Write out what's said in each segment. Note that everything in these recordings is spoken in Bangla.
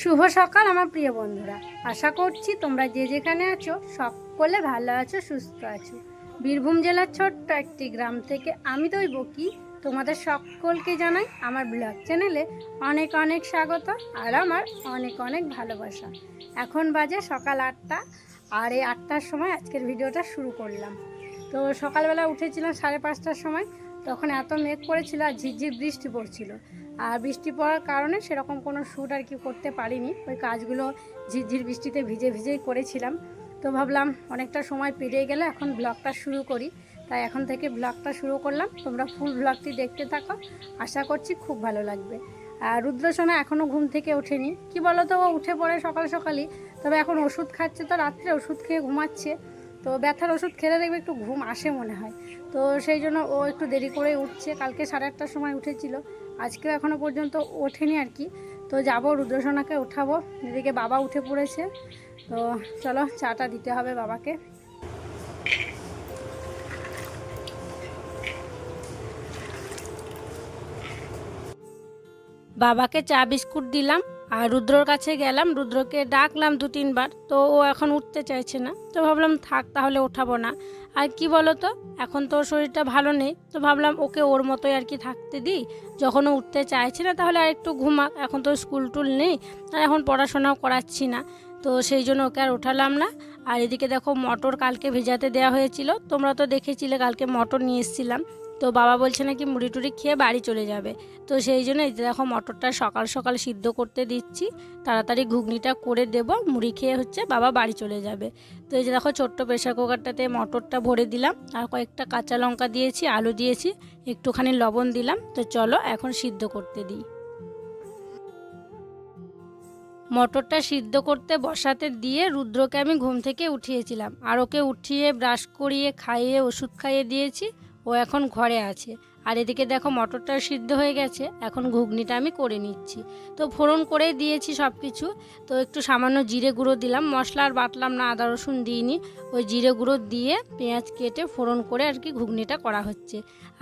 শুভ সকাল, আমার প্রিয় বন্ধুরা। আশা করছি তোমরা যে যেখানে আছো, সকলে ভালো আছো, সুস্থ আছো। বীরভূম জেলার ছোট্ট একটি গ্রাম থেকে আমি তো বকি তোমাদের সকলকে জানাই আমার ব্লগ চ্যানেলে অনেক অনেক স্বাগত আর আমার অনেক অনেক ভালোবাসা। এখন বাজে সকাল আটটা আর এই আটটার সময় আজকের ভিডিওটা শুরু করলাম। তো সকালবেলা উঠেছিলাম সাড়ে পাঁচটার সময়, তখন এত মেঘ করেছিল আর ঝিরঝির বৃষ্টি পড়ছিল। আর বৃষ্টি পড়ার কারণে সেরকম কোনো শ্যুট আর কি করতে পারিনি। ওই কাজগুলো ঝিরঝির বৃষ্টিতে ভিজে ভিজেই করেছিলাম। তো ভাবলাম অনেকটা সময় পেরিয়ে গেলে এখন ব্লগটা শুরু করি। তাই এখন থেকে ব্লগটা শুরু করলাম। তোমরা ফুল ব্লগটি দেখতে থাকো। আশা করছি খুব ভালো লাগবে। আর রুদ্রসোনা এখনও ঘুম থেকে ওঠেনি। কি বলো তো ও উঠে পড়ে সকাল সকালই। তবে এখন ওষুধ খাচ্ছে তো, রাত্রে ওষুধ খেয়ে ঘুমাচ্ছে। তো ব্যথার ওষুধ খেলে দেখবে একটু ঘুম আসে মনে হয়। তো সেই জন্য ও একটু দেরি করে উঠছে। কালকে সাড়ে আটটার সময় উঠেছিল। আজকেও এখনও পর্যন্ত ওঠেনি আর কি। তো যাব, রুদ্রসোনাকে ওঠাবো এদিকে বাবা উঠে পড়েছে। তো চলো, চাটা দিতে হবে বাবাকে। বাবাকে চা বিস্কুট দিলাম। আর রুদ্রর কাছে গেলাম, রুদ্রকে ডাকলাম দু তিনবার, তো ও এখন উঠতে চাইছে না। তো ভাবলাম থাক, তাহলে ওঠাবো না। আর কি বলো তো এখন তো শরীরটা ভালো নেই, তো ভাবলাম ওকে ওর মতোই আর কি থাকতে দিই। যখন ও উঠতে চাইছে না, তাহলে আর একটু ঘুমাক, এখন তো স্কুল টুল নেই, আর এখন পড়াশোনাও করাচ্ছি না। তো সেই জন্য ওকে আর ওঠালাম না। আর এদিকে দেখো, মটর কালকে ভেজাতে দেওয়া হয়েছিল, তোমরা তো দেখেছিলে কালকে মটর নিয়ে এসেছিলাম। তো বাবা বলছে নাকি মুড়ি টুড়ি খেয়ে বাড়ি চলে যাবে। তো সেই জন্য এই দেখো মটরটা সকাল সকাল সিদ্ধ করতে দিচ্ছি। তাড়াতাড়ি ঘুগনিটা করে দেব, মুড়ি খেয়ে হচ্ছে বাবা বাড়ি চলে যাবে। তো এই যে দেখো ছোট্ট প্রেশার কুকারটাতে মটরটা ভরে দিলাম, আর কয়েকটা কাঁচা লঙ্কা দিয়েছি, আলু দিয়েছি, একটুখানি লবণ দিলাম। তো চলো এখন সিদ্ধ করতে দিই। মটরটা সিদ্ধ করতে বসাতে দিয়ে রুদ্রকে আমি ঘুম থেকে উঠিয়েছিলাম, আর ওকে উঠিয়ে ব্রাশ করিয়ে খাইয়ে ওষুধ খাইয়ে দিয়েছি। ও এখন ঘরে আছে। আর এদিকে দেখো মটরটা সিদ্ধ হয়ে গেছে। এখন ঘুগনিটা আমি করে নিচ্ছি। তো ফোড়ন করে দিয়েছি সব কিছু তো একটু সামান্য জিরে গুঁড়ো দিলাম। মশলা আর বাটলাম না, আদা রসুন দিইনি। ওই জিরে গুঁড়ো দিয়ে পেঁয়াজ কেটে ফোড়ন করে আর কি ঘুগনিটা করা হচ্ছে।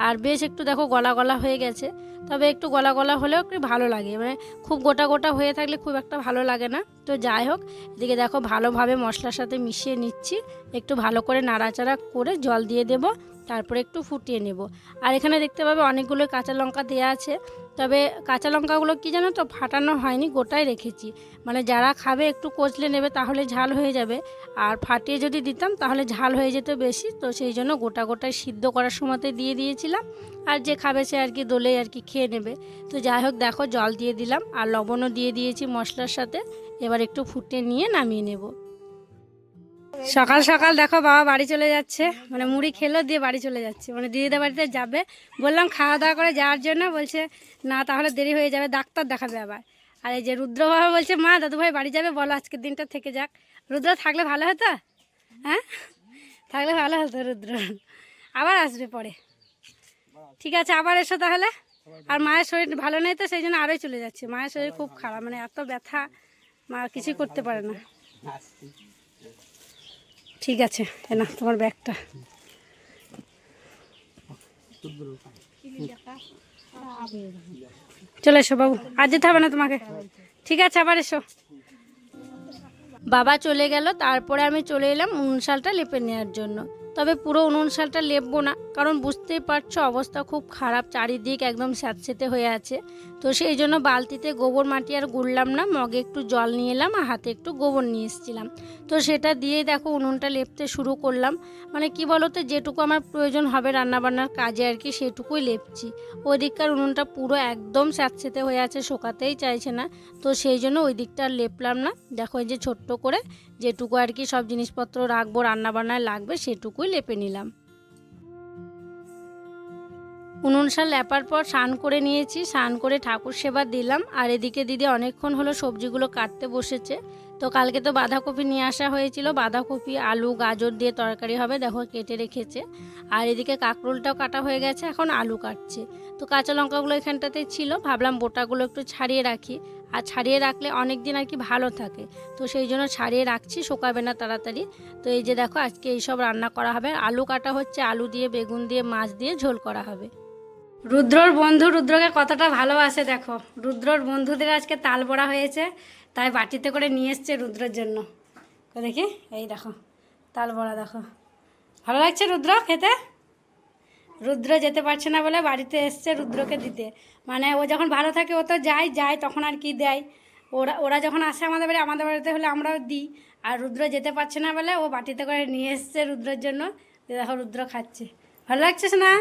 আর বেশ একটু দেখো গলা গলা হয়ে গেছে। তবে একটু গলা গলা হলেও একটু ভালো লাগে। মানে খুব গোটা গোটা হয়ে থাকলে খুব একটা ভালো লাগে না। তো যাই হোক, এদিকে দেখো ভালোভাবে মশলার সাথে মিশিয়ে নিচ্ছি। একটু ভালো করে নাড়াচাড়া করে জল দিয়ে দেব। তারপরে একটু ফুটিয়ে নেব। আর এখানে দেখতে পাবে অনেকগুলো কাঁচা লঙ্কা দেওয়া আছে। তবে কাঁচা লঙ্কাগুলো কি জানো তো ফাটানো হয়নি, গোটাই রেখেছি। মানে যারা খাবে একটু কচলে নেবে তাহলে ঝাল হয়ে যাবে। আর ফাটিয়ে যদি দিতাম তাহলে ঝাল হয়ে যেত বেশি। তো সেই জন্য গোটা গোটায় সিদ্ধ করার সময়তে দিয়ে দিয়েছিলাম। আর যে খাবে সে আর কি দোলেই আর কি খেয়ে নেবে। তো যাই হোক, দেখো জল দিয়ে দিলাম। আর লবণও দিয়ে দিয়েছি মশলার সাথে। এবার একটু ফুটে নিয়ে নামিয়ে নেব। সকাল সকাল দেখো বাবা বাড়ি চলে যাচ্ছে। মানে মুড়ি খেলো, দিয়ে বাড়ি চলে যাচ্ছে। মানে দিদিদের বাড়িতে যাবে। বললাম খাওয়া দাওয়া করে যাওয়ার জন্য। বলছে, না, তাহলে দেরি হয়ে যাবে। ডাক্তার দেখাবে আবার। আর এই যে রুদ্র বাবা বলছে, মা দাদু ভাই বাড়ি যাবে। বলো, আজকের দিনটা থেকে যাক। রুদ্র, থাকলে ভালো হতো? হ্যাঁ? থাকলে ভালো হতো, রুদ্র। আবার আসবে পরে। ঠিক আছে, আবার এসো তাহলে। আর মায়ের শরীর ভালো নেই তো, সেই জন্য আরোই চলে যাচ্ছে। মায়ের শরীর খুব খারাপ। মানে এত ব্যথা, মা কিছুই করতে পারে না। ঠিক আছে না তোমার ব্যাগটা। চলে এসো বাবু, আর যেতে হবে না তোমাকে। ঠিক আছে, আবার এসো। বাবা চলে গেল, তারপরে আমি চলে এলাম উনশালটা শালটা লেপে নেওয়ার জন্য। তবে পুরো উনুন শালটা লেপবো না, কারণ বুঝতেই পারছ অবস্থা খুব খারাপ, চারিদিক একদম স্যাঁতসেতে হয়ে আছে। তো সেই জন্য বালতিতে গোবর মাটি আর গুড়লাম না, মগে একটু জল নিয়ে এলাম আর হাতে একটু গোবর নিয়ে এসেছিলাম। তো সেটা দিয়েই দেখো উনুনটা লেপতে শুরু করলাম। মানে কি বলতো, যেটুকু আমার প্রয়োজন হবে রান্নাবান্নার কাজে আর কি, সেটুকুই লেপছি। ওই দিককার উনুনটা পুরো একদম স্যাঁতসেতে হয়ে আছে, শোকাতেই চাইছে না। তো সেই জন্য ওই দিকটা আর লেপলাম না। দেখো এই যে ছোট্ট করে যেটুকু আর কি সব জিনিসপত্র রাখব, রান্নাবান্নায় লাগবে, সেটুকুই লেপে নিলাম। উনুন শাল লেপার পর স্নান করে নিয়েছি, স্নান করে ঠাকুর সেবা দিলাম। আর এদিকে দিদি অনেকক্ষণ হলো সবজিগুলো কাটতে বসেছে। তো কালকে তো বাঁধাকপি নিয়ে আসা হয়েছিল। বাঁধাকপি, আলু, গাজর দিয়ে তরকারি হবে। দেখো কেটে রেখেছে। আর এদিকে কাঁকরোলটাও কাটা হয়ে গেছে। এখন আলু কাটছে। তো কাঁচা লঙ্কাগুলো এখানটাতে ছিল। ভাবলাম বোটাগুলো একটু ছাড়িয়ে রাখি। আর ছাড়িয়ে রাখলে অনেক দিন আর কি ভালো থাকে। তো সেই জন্য ছাড়িয়ে রাখছি। শুকাবে না তাড়াতাড়ি। তো এই যে দেখো, আজকে এইসব রান্না করা হবে। আলু কাটা হচ্ছে। আলু দিয়ে, বেগুন দিয়ে, মাছ দিয়ে ঝোল করা হবে। রুদ্রর বন্ধু রুদ্রকে কতটা ভালোবাসে দেখো। রুদ্রর বন্ধুদের আজকে তাল বড়া হয়েছে, তাই বাটিতে করে নিয়ে এসছে রুদ্রর জন্য। দেখি, এই দেখো, তাল বড়া দেখো। ভালো লাগছে রুদ্র খেতে? রুদ্র যেতে পারছে না বলে বাড়িতে এসছে রুদ্রকে দিতে। মানে ও যখন ভালো থাকে, ও তো যায় যায়, তখন আর কি দেয়? ওরা ওরা যখন আসে আমাদের বাড়ি, আমাদের বাড়িতে হলে আমরাও দিই। আর রুদ্র যেতে পারছে না বলে ও বাটিতে করে নিয়ে এসছে রুদ্রর জন্য। দেখো, রুদ্র খাচ্ছে। ভালো লাগছে না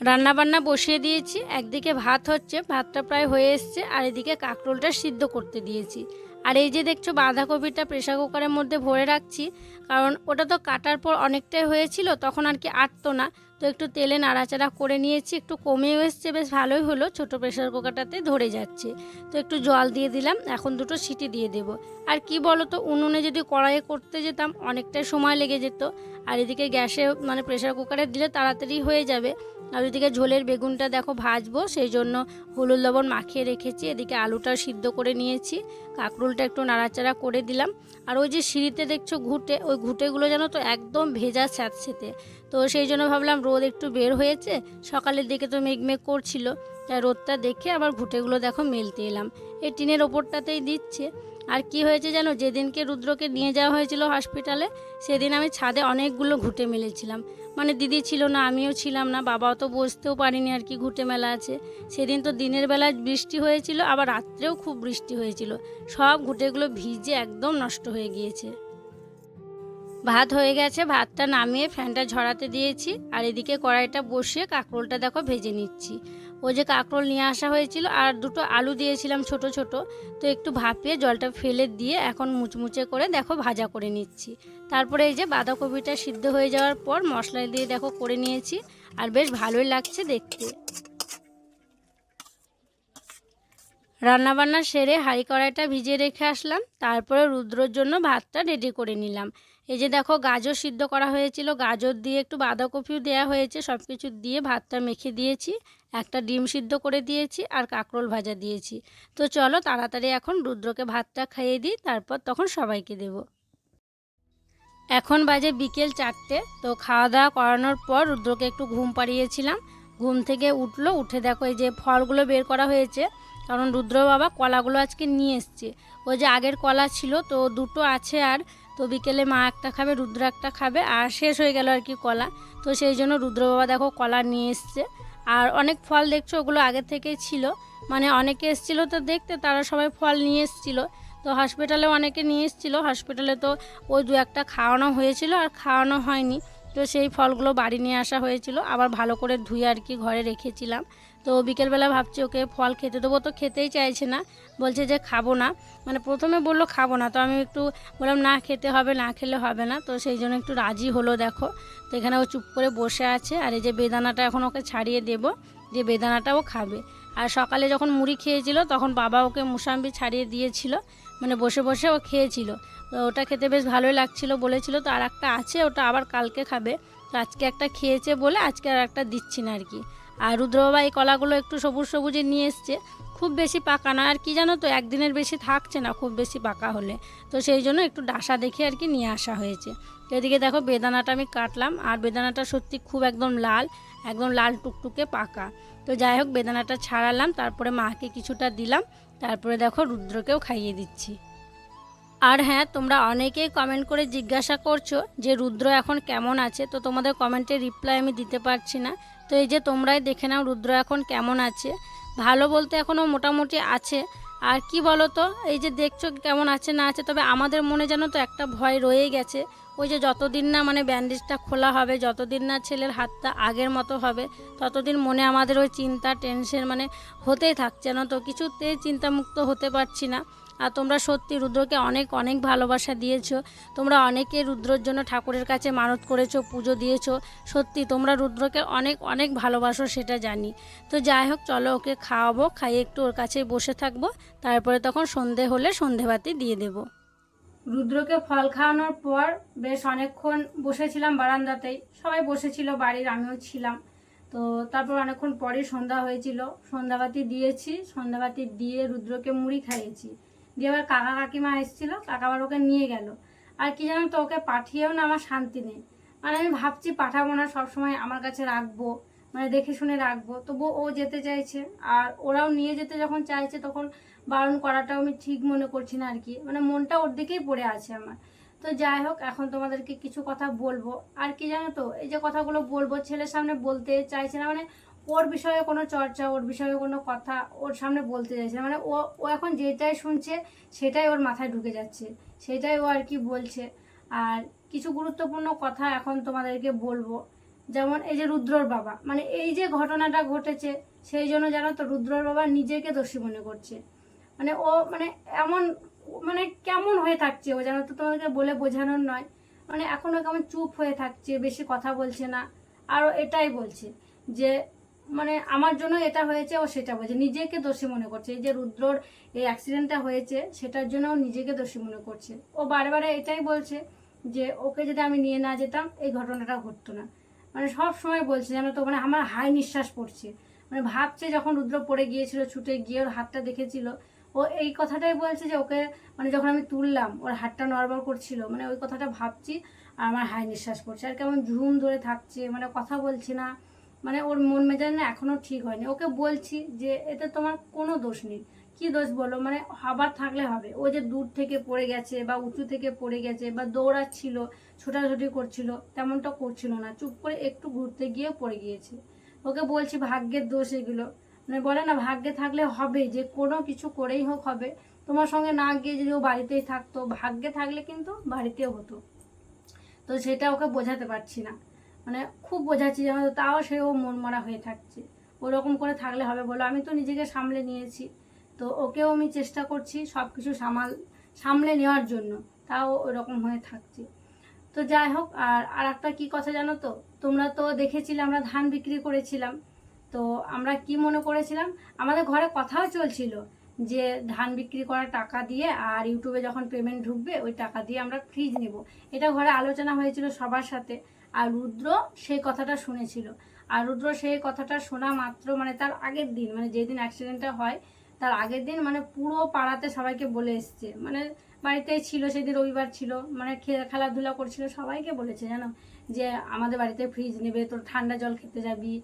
রান্না বান্না বসিয়ে দিয়েছি। একদিকে ভাত হচ্ছে, ভাতটা প্রায় হয়ে এসছে, আর এদিকে কাঁকরোলটা সিদ্ধ করতে দিয়েছি। আর এই যে দেখছ বাঁধাকপিটা প্রেশার কুকারের মধ্যে ভরে রাখছি, কারণ ওটা তো কাটার পর অনেকটাই হয়েছিল, তখন আর কি আটতো না। তো একটু তেলে নাড়াচাড়া করে নিয়েছি, একটু কমেও এসছে, বেশ ভালোই হলো, ছোট প্রেশার কুকারটাতে ধরে যাচ্ছে। তো একটু জল দিয়ে দিলাম, এখন দুটো সিটি দিয়ে দেবো। আর কি বলো তো উনুনে যদি কড়াইয়ে করতে যেতাম, অনেকটাই সময় লেগে যেত। আর এদিকে গ্যাসে মানে প্রেশার কুকারে দিলে তাড়াতাড়ি হয়ে যাবে। আর ওইদিকে ঝোলের বেগুনটা দেখো ভাজবো, সেই জন্য হলুদ লবণ মাখিয়ে রেখেছি। এদিকে আলুটা সিদ্ধ করে নিয়েছি। কাঁকরুলটা একটু নাড়াচাড়া করে দিলাম। আর ওই যে সিঁড়িতে দেখছ ঘুটে, ওই ঘুটেগুলো যেন তো একদম ভেজা স্যাঁতসেতে। তো সেই জন্য ভাবলাম রোদ একটু বের হয়েছে, সকালের দিকে তো মেঘমেঘ করছিল, তাই রোদটা দেখে আবার ঘুটেগুলো দেখো মেলতে এলাম। এই টিনের ওপরটাতেই দিচ্ছে। আর কি হয়েছে জানো, যেদিনকে রুদ্রকে নিয়ে যাওয়া হয়েছিল হসপিটালে, সেদিন আমি ছাদে অনেকগুলো ঘুটে মেলেছিলাম। মানে দিদি ছিল না, আমিও ছিলাম না, বাবাও তো বসতেও পারিনি আর কি ঘুটে মেলা আছে। সেদিন তো দিনের বেলায় বৃষ্টি হয়েছিল, আবার রাত্রেও খুব বৃষ্টি হয়েছিল। সব ঘুটেগুলো ভিজে একদম নষ্ট হয়ে গিয়েছে। ভাত হয়ে গেছে, ভাতটা নামিয়ে ফ্যানটা ঝরাতে দিয়েছি আর এদিকে কড়াইটা বসিয়ে কাঁকরোলটা দেখো ভেজে নিচ্ছি। ও যে কাঁকরোল নিয়ে আসা হয়েছিল আর দুটো আলু দিয়েছিলাম ছোট ছোট, তো একটু ভাপিয়ে জলটা ফেলে দিয়ে এখন মুচমুচে করে দেখো ভাজা করে নিচ্ছি। তারপরে এই যে বাঁধাকপিটা সিদ্ধ হয়ে যাওয়ার পর মশলা দিয়ে দেখো করে নিয়েছি আর বেশ ভালোই লাগছে দেখতে। রান্নাবান্না সেরে হাঁড়ি কড়াইটা ভিজিয়ে রেখে আসলাম। তারপরে রুদ্রর জন্য ভাতটা রেডি করে নিলাম। এই যে দেখো, গাজর সিদ্ধ করা হয়েছিল। গাজর দিয়ে একটু বাঁধাকপিও দেওয়া হয়েছে। সব কিছু দিয়ে ভাতটা মেখে দিয়েছি। একটা ডিম সিদ্ধ করে দিয়েছি আর কাঁকরোল ভাজা দিয়েছি। তো চলো তাড়াতাড়ি এখন রুদ্রকে ভাতটা খাইয়ে দিই, তারপর তখন সবাইকে দেব। এখন বাজে বিকেল চারটে। তো খাওয়া দাওয়া করানোর পর রুদ্রকে একটু ঘুম পাড়িয়েছিলাম। ঘুম থেকে উঠল, উঠে দেখো এই যে ফলগুলো বের করা হয়েছে। কারণ রুদ্র বাবা কলাগুলো আজকে নিয়ে এসছে। ওই যে আগের কলা ছিল, তো দুটো আছে আর। তো বিকেলে মা একটা খাবে, রুদ্র একটা খাবে, আর শেষ হয়ে গেল আর কি কলা। তো সেই জন্য রুদ্র বাবা দেখো কলা নিয়ে এসছে। আর অনেক ফল দেখছ, ওগুলো আগে থেকেই ছিল। মানে অনেকে এসেছিল তো দেখতে, তারা সবাই ফল নিয়ে এসেছিল। তো হসপিটালে অনেকে নিয়ে এসেছিল। হসপিটালে তো ওই দু একটা খাওয়ানো হয়েছিল আর খাওয়ানো হয়নি। তো সেই ফলগুলো বাড়ি নিয়ে আসা হয়েছিল। আবার ভালো করে ধুয়ে আর কি ঘরে রেখেছিলাম। তো বিকেলবেলা ভাবছি ওকে ফল খেতে দেবো, তো খেতেই চাইছে না। বলছে যে খাব না। মানে প্রথমে বলল খাব না, তো আমি একটু বললাম, না, খেতে হবে, না খেলে হবে না। তো সেই জন্য একটু রাজি হলো, দেখো। তো এখানে ও চুপ করে বসে আছে, আর এই যে বেদানাটা এখন ওকে ছাড়িয়ে দেব, যে বেদানাটাও খাবে। আর সকালে যখন মুড়ি খেয়েছিল, তখন বাবা ওকে মুসাম্বি ছাড়িয়ে দিয়েছিল মানে বসে বসে ও খেয়েছিল। তো ওটা খেতে বেশ ভালোই লাগছিল বলেছিল, তো আর একটা আছে, ওটা আবার কালকে খাবে। তো আজকে একটা খেয়েছে বলে, আজকে আর একটা দিচ্ছি না আর কি। আর রুদ্রবাবা এই কলাগুলো একটু সবুজ সবুজে নিয়ে এসছে। খুব বেশি পাকা না আর কি জানো তো, একদিনের বেশি থাকছে না খুব বেশি পাকা হলে। তো সেই জন্য একটু ডাসা দেখে আর কি নিয়ে আসা হয়েছে। এদিকে দেখো বেদানাটা আমি কাটলাম। আর বেদানাটা সত্যি খুব একদম লাল একদম লাল টুকটুকে পাকা। তো যাই হোক, বেদানাটা ছাড়ালাম। তারপরে মাকে কিছুটা দিলাম। তারপরে দেখো রুদ্রকেও খাইয়ে দিচ্ছি। আর হ্যাঁ তোমরা অনেকেই কমেন্ট করে জিজ্ঞাসা করছ যে রুদ্র এখন কেমন আছে? তো তোমাদের কমেন্টের রিপ্লাই আমি দিতে পারছি না। তো এই যে তোমরাই দেখে নাও রুদ্র এখন কেমন আছে। ভালো বলতে এখনও মোটামুটি আছে। আর কি বলো তো এই যে দেখছ কেমন আছে না আছে, তবে আমাদের মনে যেন তো একটা ভয় রয়ে গেছে। ওই যে যতদিন না মানে ব্যান্ডেজটা খোলা হবে, যতদিন না ছেলের হাতটা আগের মতো হবে, ততদিন মনে আমাদের ওই চিন্তা, টেনশন মানে হতেই থাকছে না। তো কিছুতেই চিন্তামুক্ত হতে পারছি না। আর তোমরা সত্যি রুদ্রকে অনেক অনেক ভালোবাসা দিয়েছ। তোমরা অনেকে রুদ্রর জন্য ঠাকুরের কাছে মানত করেছ, পুজো দিয়েছ। সত্যি তোমরা রুদ্রকে অনেক অনেক ভালোবাসো, সেটা জানি। তো যাই হোক, চলো ওকে খাওয়াবো, খাইয়ে একটু ওর কাছে বসে থাকব। তারপরে তখন সন্ধে হলে সন্ধেবাতি দিয়ে দেবো। রুদ্রকে ফল খাওয়ানোর পর বেশ অনেকক্ষণ বসেছিলাম বারান্দাতেই। সবাই বসেছিল, বাড়ির আমিও ছিলাম। তো তারপর অনেকক্ষণ পরে সন্ধ্যা হয়েছিল। সন্ধ্যাবাতি দিয়েছি, সন্ধ্যাবাতি দিয়ে রুদ্রকে মুড়ি খাইয়েছি। দিয়ে আবার কাকা কাকিমা এসেছিল, কাকা আবার ওকে নিয়ে গেল। আর কি জানো তো, ওকে পাঠিয়েও না আমার শান্তি নেই। মানে আমি ভাবছি পাঠাবো না, সবসময় আমার কাছে রাখব মানে দেখে শুনে রাখব। তবুও ও যেতে চাইছে, আর ওরাও নিয়ে যেতে যখন চাইছে তখন বারণ করাটাও আমি ঠিক মনে করছি না আর কি। মানে মনটা ওর দিকেই পড়ে আছে আমার। তো যাই হোক, এখন তোমাদেরকে কিছু কথা বলব। আর কি জানো তো, এই যে কথাগুলো বলব, ছেলের সামনে বলতে চাইছে না মানে ওর বিষয়ে কোনো চর্চা, ওর বিষয়ে কোনো কথা ওর সামনে বলতে চাইছে মানে ও ও এখন যেটাই শুনছে সেটাই ওর মাথায় ঢুকে যাচ্ছে। সেটাই ও আর কি বলছে। আর কিছু গুরুত্বপূর্ণ কথা এখন তোমাদেরকে বলব। যেমন এই যে রুদ্রর বাবা মানে এই যে ঘটনাটা ঘটেছে, সেই জন্য জানো তো রুদ্রর বাবা নিজেকে দোষী মনে করছে। মানে ও মানে এমন মানে কেমন হয়ে থাকছে ও জানো তো তোমাদেরকে বলে বোঝানোর নয়। মানে এখনও কেমন চুপ হয়ে থাকছে, বেশি কথা বলছে না। আরও এটাই বলছে যে মানে আমার জন্য এটা হয়েছে ও সেটা বলছে নিজেকে দোষী মনে করছে। এই যে রুদ্রর এই অ্যাক্সিডেন্টটা হয়েছে, সেটার জন্য ও নিজেকে দোষী মনে করছে। ও বারে এটাই বলছে যে, ওকে যদি আমি নিয়ে না যেতাম, এই ঘটনাটা ঘটতো না। মানে সব সময় বলছে জানো তো মানে আমার হাই নিঃশ্বাস পড়ছে। মানে ভাবছে যখন রুদ্র পড়ে গিয়েছিল, ছুটে গিয়ে ওর হাতটা দেখেছিল, ও এই কথাটাই বলছে যে, ওকে মানে যখন আমি তুললাম, ওর হাতটা নড়বড় করছিল মানে ওই কথাটা ভাবছি, আর আমার হাই নিঃশ্বাস পড়ছে। আর কেমন ঝুম ধরে থাকছে মানে কথা বলছে না। মানে ওর মন মেজাজ না এখনও ঠিক হয়নি। ওকে বলছি যে, এতে তোমার কোনো দোষ নেই। কি দোষ বলো? মানে হবার থাকলে হবে। ও যে দূর থেকে পড়ে গেছে বা উঁচু থেকে পড়ে গেছে বা দৌড়াচ্ছিল, ছোটাছুটি করছিল, তেমনটা করছিল না। চুপ করে একটু ঘুরতে গিয়ে পড়ে গিয়েছে। ওকে বলছি, ভাগ্যের দোষ এগুলো। মানে বলে না, ভাগ্যে থাকলে হবে যে, কোনো কিছু করেই হোক হবে। তোমার সঙ্গে না গিয়ে যদি ও বাড়িতেই থাকতো, ভাগ্যে থাকলে কিন্তু বাড়িতেও হতো। তো সেটা ওকে বোঝাতে পারছি না। মানে খুব বোঝাচ্ছি যেন তাও সে ও মন মরা হয়ে থাকছে। ওরকম করে থাকলে হবে বলো, আমি তো নিজেকে সামলে নিয়েছি। তো ওকেও আমি চেষ্টা করছি সব কিছু সামাল, সামলে নেওয়ার জন্য। তাও ওরকম হয়ে থাকছে। তো যাই হোক, আর আর একটা কী কথা জানো তো? তোমরা তো দেখেছিলে আমরা ধান বিক্রি করেছিলাম। তো আমরা কি মনে করেছিলাম? আমাদের ঘরে কথাও চলছিল যে ধান বিক্রি করার টাকা দিয়ে আর ইউটিউবে যখন পেমেন্ট ঢুকবে, ওই টাকা দিয়ে আমরা ফ্রিজ নেব। এটা ঘরে আলোচনা হয়েছিল সবার সাথে। আর রুদ্র সেই কথাটা শুনেছিল। আর রুদ্র সেই কথাটা শোনা মাত্র মানে তার আগের দিন মানে যেদিন অ্যাক্সিডেন্টটা হয়, তার আগের দিন মানে পুরো পাড়াতে সবাইকে বলে এসছে। মানে বাড়িতেই ছিল, সেদিন রবিবার ছিল মানে খেলাধুলা করছিল, সবাইকে বলেছে, জানো? যে আমাদের বাড়িতে ফ্রিজ নেবে, তোর ঠান্ডা জল খেতে যাবি।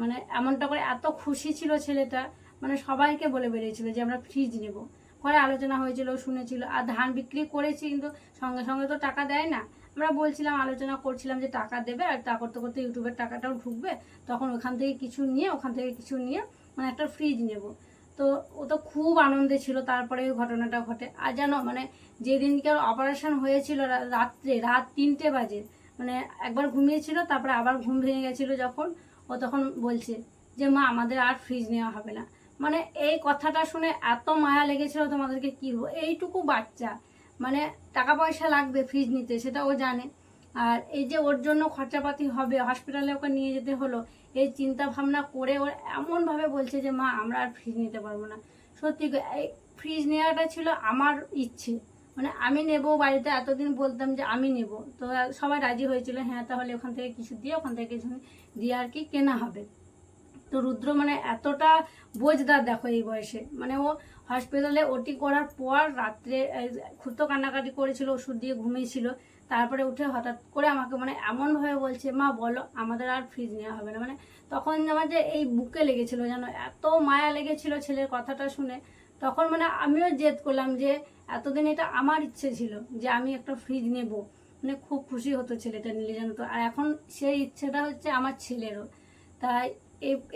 মানে এমনটা করে এত খুশি ছিল ছেলেটা মানে সবাইকে বলে বেরিয়েছিল যে আমরা ফ্রিজ নেব। পরে আলোচনা হয়েছিল, শুনেছিল, আর ধান বিক্রি করেছি, কিন্তু সঙ্গে সঙ্গে তো টাকা দেয় না। আমরা বলছিলাম, আলোচনা করছিলাম যে টাকা দেবে আর তা করতে করতে ইউটিউবের টাকাটাও ঢুকবে। তখন ওখান থেকে কিছু নিয়ে, ওখান থেকে কিছু নিয়ে মানে একটা ফ্রিজ নেব। তো ও তো খুব আনন্দে ছিল, তারপরে ওই ঘটনাটা ঘটে। আর জানো মানে যেদিনকে অপারেশন হয়েছিল রাত্রে, রাত তিনটে বাজে মানে একবার ঘুমিয়েছিল, তারপরে আবার ঘুম ভেঙে গেছিল যখন, ও তখন বলছে যে, মা, আমাদের আর ফ্রিজ নেওয়া হবে না। মানে এই কথাটা শুনে এত মায়া লেগেছিল তোমাদেরকে কি এইটুকু বাচ্চা। মানে টাকা পয়সা লাগবে ফ্রিজ নিতে সেটা ও জানে। আর এই যে ওর জন্য খরচাপাতি হবে হসপিটালে ওকে নিয়ে যেতে হলো, এই চিন্তা ভাবনা করে ওর এমনভাবে বলছে যে, মা, আমরা আর ফ্রিজ নিতে পারব না। সত্যি এই ফ্রিজ নেওয়াটা ছিল আমার ইচ্ছে। মানে আমি নেব বাড়িতে, এতদিন বলতাম যে আমি নেব। তো সবাই রাজি হয়েছিল হ্যাঁ তাহলে ওখান থেকে কিছু দিয়ে, ওখান থেকে কিছু দিয়ে আর কি কেনা হবে। তো রুদ্র মানে এতটা বোঝদার দেখো এই বয়সে। মানে ও হসপিটালে ওটি করার পর রাত্রে এই, খুব তো কান্নাকাটি করেছিল ওষুধ দিয়ে ঘুমিয়েছিল। তারপরে উঠে হঠাৎ করে আমাকে মানে এমনভাবে বলছে মা বলো আমাদের আর ফ্রিজ নেওয়া হবে না। মানে তখন আমার যে এই বুকে লেগেছিল যেন এত মায়া লেগেছিল ছেলের কথাটা শুনে তখন মানে আমিও জেদ করলাম যে এতদিন এটা আমার ইচ্ছে ছিল যে আমি একটা ফ্রিজ নেব। মানে খুব খুশি হতো ছেলেটা নিলে জানো তো। আর এখন সেই ইচ্ছেটা হচ্ছে আমার ছেলেরও। তাই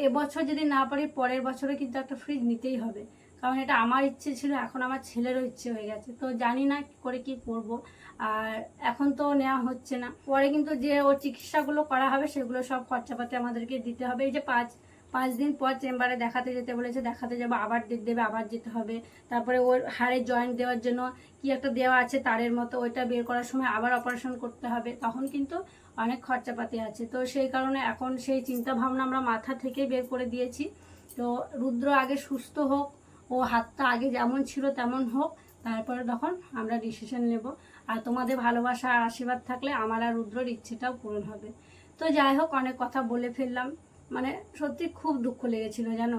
এবছর যদি না পারি, পরের বছরে কিন্তু একটা ফ্রিজ নিতেই হবে। কারণ এটা আমার ইচ্ছে ছিল, এখন আমার ছেলেরও ইচ্ছে হয়ে গেছে। তো জানি না করে কি করব। আর এখন তো নেওয়া হচ্ছে না। পরে কিন্তু যে ওর চিকিৎসাগুলো করা হবে, সেগুলো সব খরচাপাতি আমাদেরকে দিতে হবে। এই যে পাঁচ পাঁচ দিন পর চেম্বারে দেখাতে যেতে বলেছে, দেখাতে যাব, আবার ডেট দেবে, আবার যেতে হবে। তারপরে ওর হাড়ে জয়েন্ট দেওয়ার জন্য কি একটা দেওয়া আছে, তারের মতো, ওইটা বের করার সময় আবার অপারেশন করতে হবে। তখন কিন্তু অনেক খরচাপাতি আছে। তো সেই কারণে এখন সেই চিন্তা ভাবনা আমরা মাথা থেকে বের করে দিয়েছি। তো রুদ্র আগে সুস্থ হোক, ও হাতটা আগে যেমন ছিল তেমন হোক, তারপরে তখন আমরা ডিসিশন নেব। আর তোমাদের ভালোবাসা আর আশীর্বাদ থাকলে আমার আর রুদ্রর ইচ্ছেটাও পূরণ হবে। তো যাই হোক, অনেক কথা বলে ফেললাম। মানে সত্যি খুব দুঃখ লেগেছিল, জানো?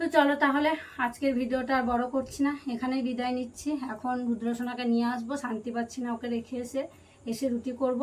তো চলো তাহলে, আজকের ভিডিওটা আর বড় করছি না। এখানেই বিদায় নিচ্ছি। এখন রুদ্রসোনাকে নিয়ে আসব, শান্তি পাচ্ছি না ওকে রেখে এসে এসে রুটি করব।